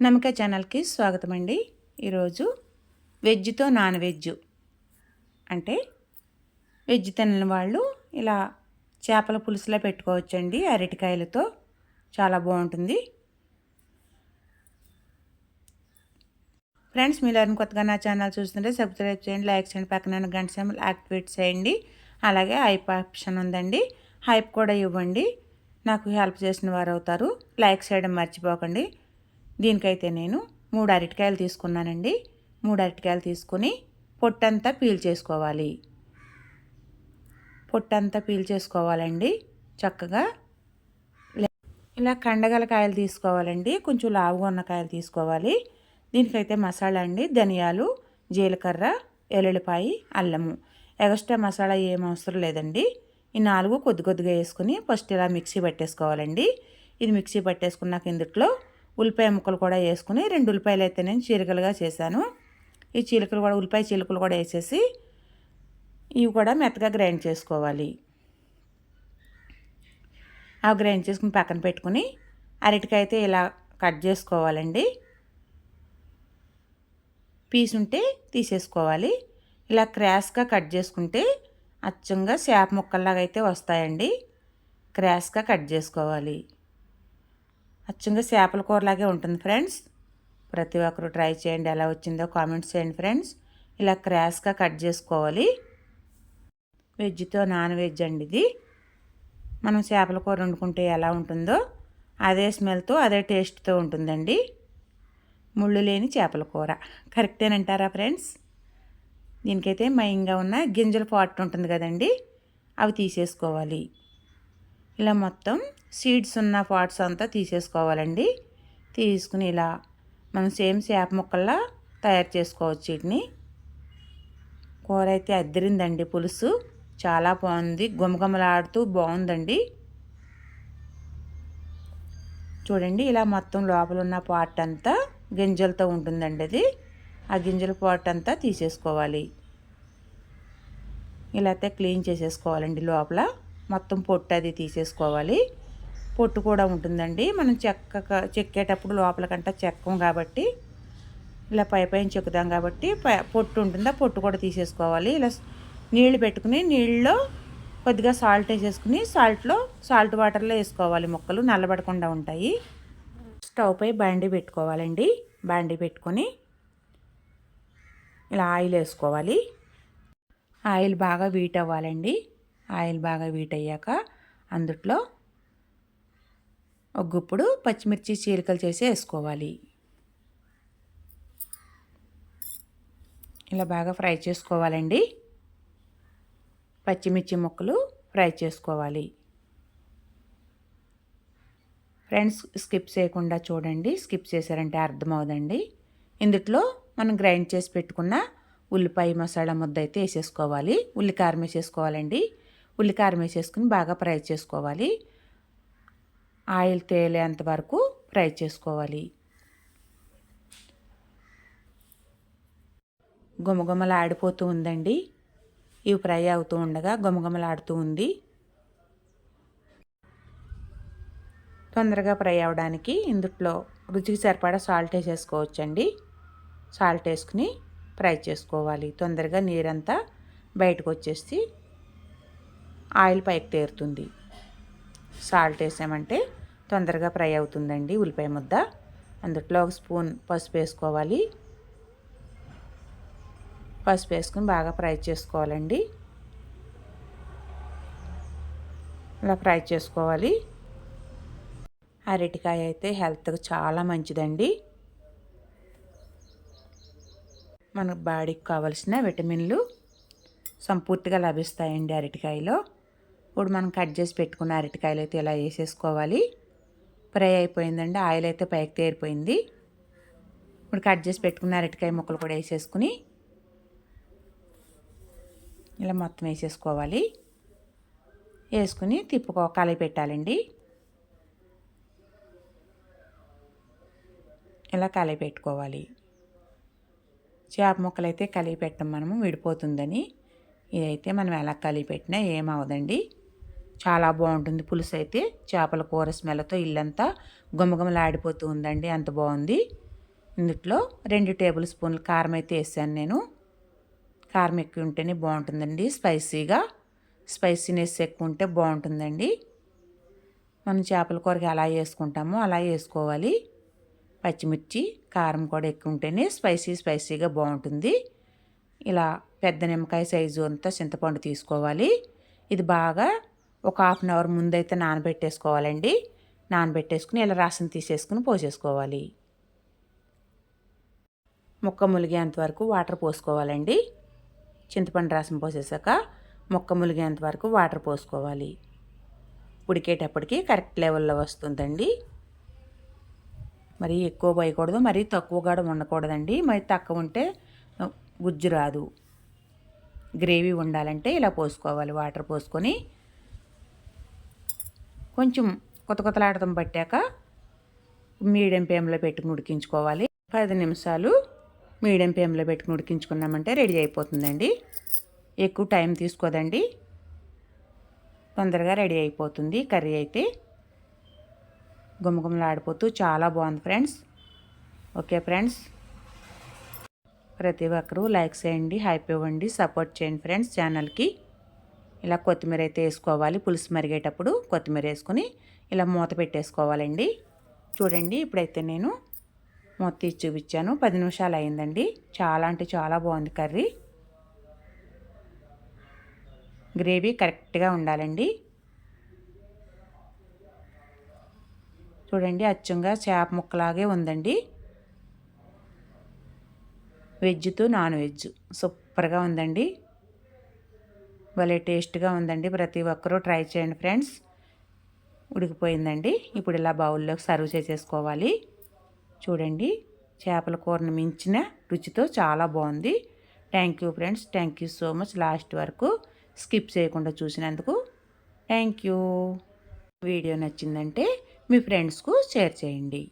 నమ్మక ఛానల్కి స్వాగతం అండి ఈరోజు వెజ్తో నాన్ వెజ్ అంటే వెజ్ తినని వాళ్ళు ఇలా చేపల పులుసులో పెట్టుకోవచ్చండి. అరటికాయలతో చాలా బాగుంటుంది. ఫ్రెండ్స్ మీరు కొత్తగా నా ఛానల్ చూస్తుంటే సబ్స్క్రైబ్ చేయండి లైక్ చేయండి పక్కన గంట సింబల్ యాక్టివేట్ చేయండి. అలాగే హైప్ ఆప్షన్ ఉందండి. హైప్ కూడా ఇవ్వండి. నాకు హెల్ప్ చేసిన వారు అవుతారు. లైక్ చేయడం మర్చిపోకండి. దీనికైతే నేను మూడు అరటికాయలు తీసుకున్నానండి. మూడు అరటికాయలు తీసుకుని పొట్టంతా పీల్ చేసుకోవాలి. పొట్టంతా పీల్ చేసుకోవాలండి. చక్కగా ఇలా కండగల కాయలు తీసుకోవాలండి. కొంచెం లావుగా ఉన్న కాయలు తీసుకోవాలి. దీనికైతే మసాలా అండి ధనియాలు జీలకర్ర ఎల్లుల్లిపాయి అల్లము. ఎక్స్ట్రా మసాలా ఏం అవసరం లేదండి. ఈ నాలుగు కొద్ది కొద్దిగా వేసుకుని ఫస్ట్ ఇలా మిక్సీ పట్టేసుకోవాలండి. ఇది మిక్సీ పట్టేసుకున్నాక ఇందుట్లో ఉల్లిపాయ ముక్కలు కూడా వేసుకుని రెండు ఉల్లిపాయలు అయితే నేను చీలికలుగా చేశాను. ఈ చీలికలు కూడా ఉల్లిపాయ చీలికలు కూడా వేసేసి ఇవి కూడా మెత్తగా గ్రైండ్ చేసుకోవాలి. అవి గ్రైండ్ చేసుకుని పక్కన పెట్టుకుని అరటికాయ అయితే ఇలా కట్ చేసుకోవాలండి. పీస్ ఉంటే తీసేసుకోవాలి. ఇలా క్రాస్గా కట్ చేసుకుంటే అచ్చంగా చేప ముక్కల్లాగా అయితే వస్తాయండి. క్రాస్గా కట్ చేసుకోవాలి. అచ్చంగా చేపల కూరలాగే ఉంటుంది ఫ్రెండ్స్. ప్రతి ఒక్కరు ట్రై చేయండి ఎలా వచ్చిందో కామెంట్స్ చేయండి ఫ్రెండ్స్. ఇలా క్రాస్గా కట్ చేసుకోవాలి. వెజ్తో నాన్ వెజ్ అండి ఇది. మనం చేపల కూర వండుకుంటే ఎలా ఉంటుందో అదే స్మెల్తో అదే టేస్ట్తో ఉంటుందండి. ముళ్ళు లేని చేపల కూర. కరెక్టేనంటారా ఫ్రెండ్స్? దీనికైతే మయంగా ఉన్న గింజల పాట్ ఉంటుంది కదండి అవి తీసేసుకోవాలి. ఇలా మొత్తం సీడ్స్ ఉన్న పార్ట్స్ అంతా తీసేసుకోవాలండి. తీసుకుని ఇలా మనం సేమ్ చేప ముక్కల్లా తయారు చేసుకోవచ్చు వీటిని. కూర అయితే అద్దరిందండి పులుసు. చాలా బాగుంది. గుమగుమలాడుతూ బాగుందండి. చూడండి ఇలా మొత్తం లోపల ఉన్న పార్ట్ అంతా గింజలతో ఉంటుందండి అది. ఆ గింజల పార్ట్ అంతా తీసేసుకోవాలి. ఇలా అయితే క్లీన్ చేసేసుకోవాలండి లోపల. మొత్తం పొట్టు అది తీసేసుకోవాలి. పొట్టు కూడా ఉంటుందండి. మనం చెక్క చెక్కేటప్పుడు లోపలకంట చెక్కం కాబట్టి ఇలా పై పైన చెక్కుతాం కాబట్టి పొట్టు ఉంటుంది. ఆ పొట్టు కూడా తీసేసుకోవాలి. ఇలా నీళ్ళు పెట్టుకుని నీళ్ళలో కొద్దిగా సాల్ట్ వేసేసుకుని సాల్ట్లో సాల్ట్ వాటర్లో వేసుకోవాలి మొక్కలు. నల్లబడకుండా ఉంటాయి. స్టవ్ పై బాండి పెట్టుకోవాలండి. బాండి పెట్టుకొని ఇలా ఆయిల్ వేసుకోవాలి. ఆయిల్ బాగా వీట్ అవ్వాలండి. ఆయిల్ బాగా వీట్ అయ్యాక అందుట్లో ఒక గుప్పుడు పచ్చిమిర్చి చీలికలు చేసి వేసుకోవాలి. ఇలా బాగా ఫ్రై చేసుకోవాలండి. పచ్చిమిర్చి ముక్కలు ఫ్రై చేసుకోవాలి. ఫ్రెండ్స్ స్కిప్ చేయకుండా చూడండి. స్కిప్ చేశారంటే అర్థమవుదండి. ఇందుట్లో మనం గ్రైండ్ చేసి పెట్టుకున్న ఉల్లిపాయ మసాలా ముద్ద అయితే వేసేసుకోవాలి. ఉల్లికారం వేసేసుకోవాలండి. ఉల్లికారం వేసేసుకుని బాగా ఫ్రై చేసుకోవాలి. ఆయిల్ తేలేంత వరకు ఫ్రై చేసుకోవాలి. గుమగుమలు ఆడిపోతూ ఉందండి. ఇవి ఫ్రై అవుతూ ఉండగా గుమగుమలాడుతూ ఉంది. తొందరగా ఫ్రై అవ్వడానికి ఇందుట్లో రుచికి సరిపడా సాల్ట్ వేసేసుకోవచ్చండి. సాల్ట్ వేసుకుని ఫ్రై చేసుకోవాలి. తొందరగా నీరంతా బయటకు వచ్చేసి ఆయిల్ పైకి తేరుతుంది. సాల్ట్ వేసామంటే తొందరగా ఫ్రై అవుతుందండి ఉల్లిపాయ ముద్ద. అందుట్లో ఒక స్పూన్ పసుపు వేసుకోవాలి. పసుపు వేసుకుని బాగా ఫ్రై చేసుకోవాలండి. ఇలా ఫ్రై చేసుకోవాలి. అరటికాయ అయితే హెల్త్కి చాలా మంచిదండి. మన బాడీకి కావలసిన విటమిన్లు సంపూర్తిగా లభిస్తాయండి అరటికాయలో. ఇప్పుడు మనం కట్ చేసి పెట్టుకున్న అరటికాయలు అయితే ఇలా వేసేసుకోవాలి. ఫ్రై అయిపోయిందండి ఆయిల్ అయితే పైకి తేరిపోయింది. ఇప్పుడు కట్ చేసి పెట్టుకున్న అరటికాయ ముక్కలు కూడా వేసేసుకుని ఇలా మొత్తం వేసేసుకోవాలి. వేసుకుని తిప్పుకో కలిపి పెట్టాలండి. ఇలా కలిపి పెట్టుకోవాలి. చేప ముక్కలు అయితే కలిపి పెట్టం మనము విడిపోతుందని. ఇదైతే మనం ఎలా కలిగి పెట్టినా ఏమవదండి చాలా బాగుంటుంది పులుసు అయితే చేపల కూర స్మెల్తో ఇల్లంతా గుమగుమలాడిపోతూ ఉందండి. అంత బాగుంది. ఇందులో రెండు టేబుల్ స్పూన్లు కారం అయితే వేసాను నేను. కారం ఎక్కువ ఉంటేనే బాగుంటుందండి. స్పైసీగా. స్పైసీనెస్ ఎక్కువ ఉంటే బాగుంటుందండి. మనం చేపల కూరకి ఎలా వేసుకుంటామో అలా వేసుకోవాలి. పచ్చిమిర్చి కారం కూడా ఎక్కువ ఉంటేనే స్పైసీ స్పైసీగా బాగుంటుంది. ఇలా పెద్ద నిమ్మకాయ సైజు అంతా చింతపండు తీసుకోవాలి. ఇది బాగా ఒక హాఫ్ అన్ అవర్ ముందైతే నానబెట్టేసుకోవాలండి. నానబెట్టేసుకుని ఇలా రసం తీసేసుకుని పోసేసుకోవాలి. ముక్క ములిగేంత వరకు వాటర్ పోసుకోవాలండి. చింతపండు రసం పోసేసాక ముక్క ములిగేంత వరకు వాటర్ పోసుకోవాలి. ఉడికేటప్పటికి కరెక్ట్ లెవెల్లో వస్తుందండి. మరి ఎక్కువ పోయకూడదు మరీ తక్కువ కూడా ఉండకూడదండి మరి తక్కువ ఉంటే గుజ్జు రాదు. గ్రేవీ ఉండాలంటే ఇలా పోసుకోవాలి వాటర్ పోసుకొని. కొంచెం కొత్త కొత్తలాడటం పట్టాక మీడియం ఫ్లేమ్లో పెట్టుకుని ఉడికించుకోవాలి. పది నిమిషాలు మీడియం ఫ్లేమ్లో పెట్టుకుని ఉడికించుకున్నామంటే రెడీ అయిపోతుందండి. ఎక్కువ టైం తీసుకోదండి. తొందరగా రెడీ అయిపోతుంది కర్రీ అయితే. గుమగుమలాడిపోతూ చాలా బాగుంది ఫ్రెండ్స్. Okay friends. ప్రతి ఒక్కరూ లైక్ చేయండి హ్యాపీ ఇవ్వండి సపోర్ట్ చేయండి ఫ్రెండ్స్ ఛానల్కి. ఇలా కొత్తిమీర అయితే వేసుకోవాలి. పులుసు మరిగేటప్పుడు కొత్తిమీర వేసుకొని ఇలా మూత పెట్టేసుకోవాలండి. చూడండి ఇప్పుడైతే నేను మూత తీసి చూపించాను. పది నిమిషాలు అయిందండి. చాలా అంటే చాలా బాగుంది కర్రీ. గ్రేవీ కరెక్ట్గా ఉండాలండి. చూడండి అచ్చంగా చేప ముక్కలాగే ఉందండి. వెజ్తో నాన్ వెజ్. సూపర్గా ఉందండి. భలే టేస్ట్గా ఉందండి. ప్రతి ఒక్కరూ ట్రై చేయండి ఫ్రెండ్స్. ఉడికిపోయిందండి. ఇప్పుడు ఇలా బౌల్లోకి సర్వ్ చేసేసుకోవాలి. చూడండి చేపల కూరను మించిన రుచితో చాలా బాగుంది. Thank you friends. Thank you so much. Last వరకు స్కిప్ చేయకుండా చూసినందుకు థ్యాంక్ యూ. వీడియో నచ్చిందంటే మీ ఫ్రెండ్స్కు షేర్ చేయండి.